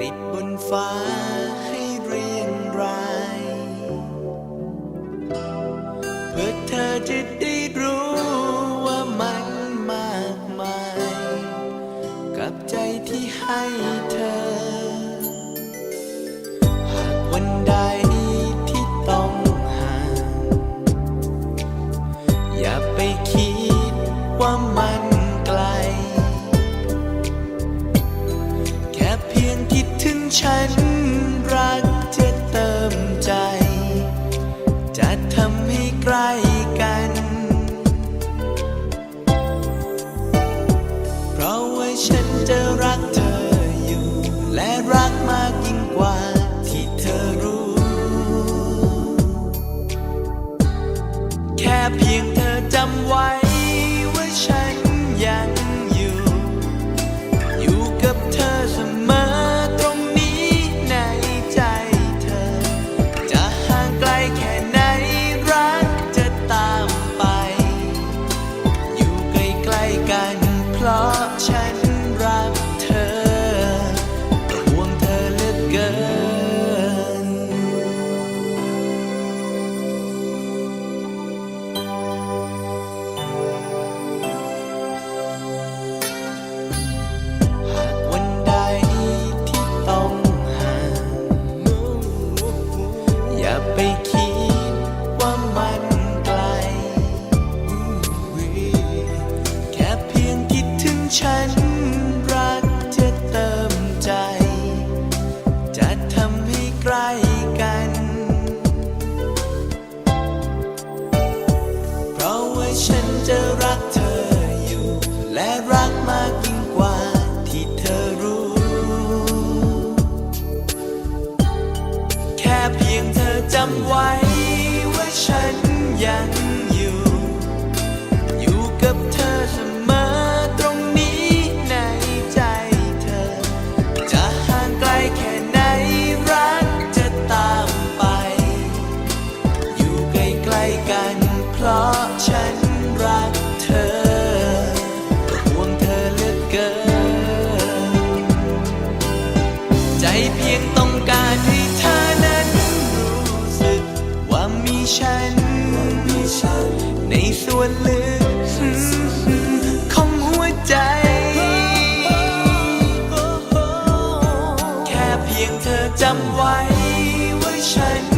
ติดบนฟ้าให้เรียงรายเพื่อเธอจะได้รู้ว่ามันมากมาย กับใจที่ให้เธอ หากวันใด ทำให้ใกล้กัน เพราะว่าฉันจะรักเธอ ฉันรักจะเติมใจ จะทำให้ใกล้กัน เพราะว่าฉันจะรักเธออยู่ และรักมากยิ่งกว่าที่เธอรู้ แค่เพียงเธอจำไว้ เพียงต้องการให้เธอนั้นรู้สึก ว่ามีฉัน ในส่วนลึกของหัวใจ แค่เพียงเธอจำไว้ว่าฉัน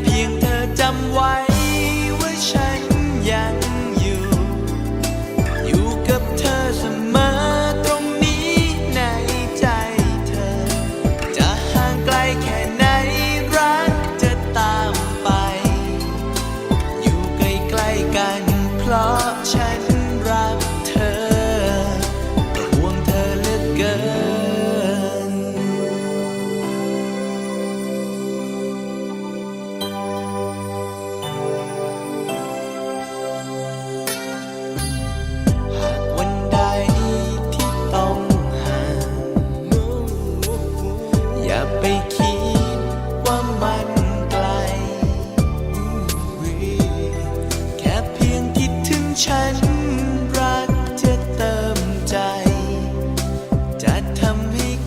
เพียงเธอจำไว้ว่าฉันยังอยู่ อยู่กับเธอเสมอตรงนี้ในใจเธอ จะห่างไกลแค่ไหนรักจะตามไป อยู่ใกล้ๆกันเพราะฉัน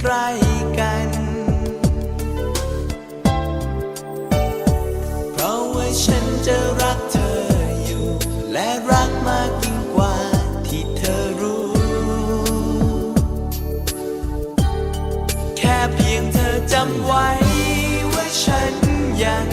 ใกล้กัน เพราะว่าฉันจะรักเธออยู่ และรักมากยิ่งกว่าที่เธอรู้ แค่เพียงเธอจำไว้ว่าฉันยัง